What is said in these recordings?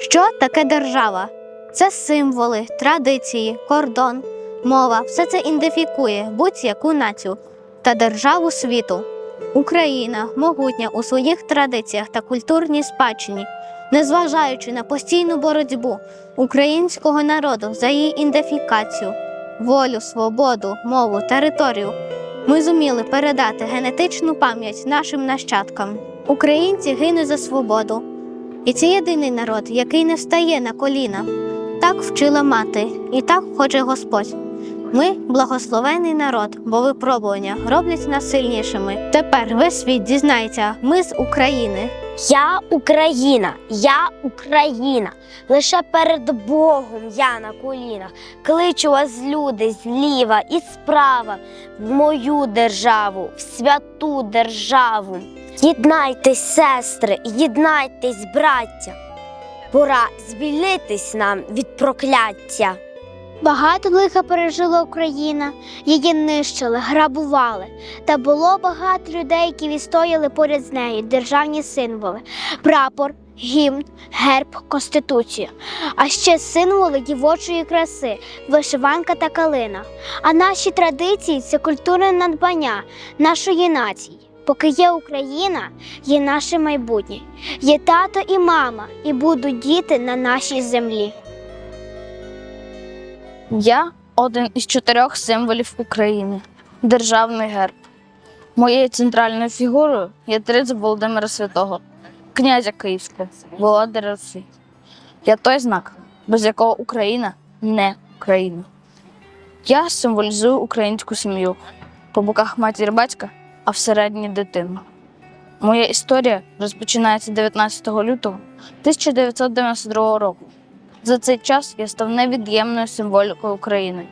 Що таке держава? Це символи, традиції, кордон, мова. Все це ідентифікує будь-яку націю та державу світу. Україна могутня у своїх традиціях та культурній спадщині, незважаючи на постійну боротьбу українського народу за її ідентифікацію, волю, свободу, мову, територію. Ми зуміли передати генетичну пам'ять нашим нащадкам. Українці гинуть за свободу. І це єдиний народ, який не встає на коліна. Так вчила мати, і так хоче Господь. Ми благословений народ, бо випробування роблять нас сильнішими. Тепер весь світ дізнається, ми з України. Я Україна, я Україна. Лише перед Богом я на колінах. Кличу вас, люди, зліва і справа, в мою державу, в святу державу. Єднайтесь, сестри, єднайтесь, браття. Пора звільнитись нам від прокляття. Багато лиха пережила Україна, її нищили, грабували. Та було багато людей, які відстояли поряд з нею державні символи: прапор, гімн, герб, конституція. А ще символи дівочої краси, вишиванка та калина. А наші традиції це культурне надбання нашої нації. Поки є Україна, є наше майбутнє, є тато і мама, і будуть діти на нашій землі. Я один із чотирьох символів України державний герб. Моєю центральною фігурою є тризуб Володимира Святого, князя Київського, володаря Русі. Я той знак, без якого Україна не Україна. Я символізую українську сім'ю по боках матір батька, а всередині дитину. Моя історія розпочинається 19 лютого 1992 року. За цей час я став невід'ємною символікою України.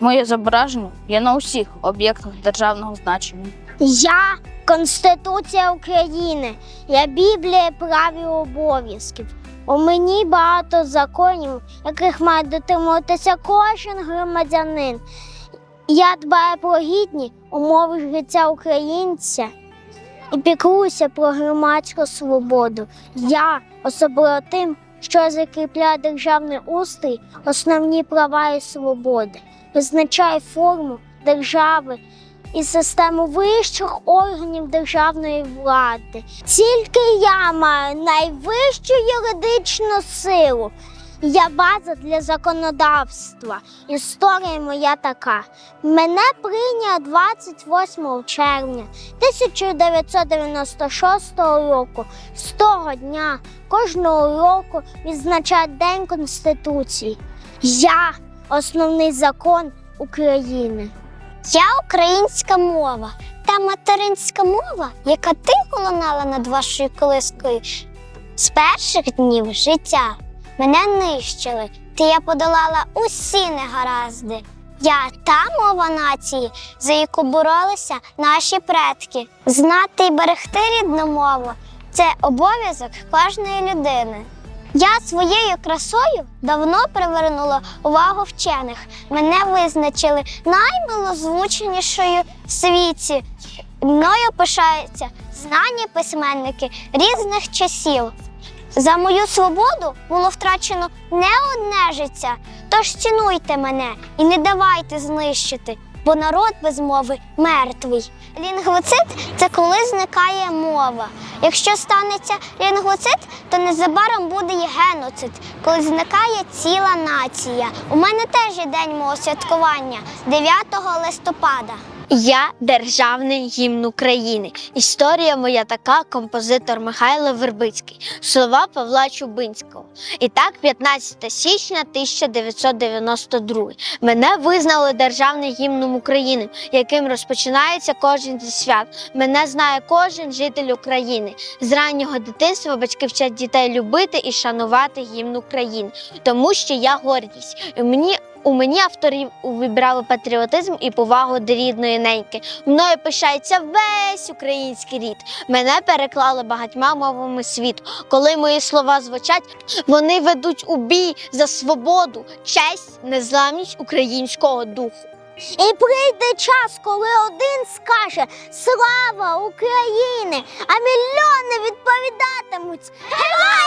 Моє зображення є на усіх об'єктах державного значення. Я Конституція України, я Біблія прав і обов'язків. У мені багато законів, яких має дотримуватися кожен громадянин. Я дбаю про гідні умови життя українця і піклуюся про громадську свободу. Я особливо тим, що закріпляє державний устрій, основні права і свободи, визначає форму держави і систему вищих органів державної влади. Тільки я маю найвищу юридичну силу. Я база для законодавства. Історія моя така. Мене прийняв 28 червня 1996 року. З того дня кожного року відзначають День Конституції. Я основний закон України. Я українська мова та материнська мова, яка тихо лунала над вашою колискою. З перших днів життя мене нищили, та я подолала усі негаразди. Я та мова нації, за яку боролися наші предки. Знати і берегти рідну мову це обов'язок кожної людини. Я своєю красою давно привернула увагу вчених. Мене визначили наймилозвученішою в світі. Мною пишаються знані письменники різних часів. За мою свободу було втрачено не одне життя. Тож цінуйте мене і не давайте знищити, бо народ без мови мертвий. Лінгвоцит це коли зникає мова. Якщо станеться лінгвоцит, то незабаром буде і геноцид, коли зникає ціла нація. У мене теж є день мого святкування 9 листопада. Я державний гімн України. Історія моя така, композитор Михайло Вербицький, слова Павла Чубинського. І так, 15 січня 1992. Мене визнали державним гімном України, яким розпочинається кожен зі свят. Мене знає кожен житель України. З раннього дитинства батьки вчать дітей любити і шанувати гімн України, тому що я гордість. І мені у мені авторів вибрали патріотизм і повагу до рідної неньки. Мною пишається весь український рід. Мене переклали багатьма мовами світу. Коли мої слова звучать, вони ведуть у бій за свободу, честь, незламність українського духу. І прийде час, коли один скаже Слава Україні! А мільйони відповідатимуть Героям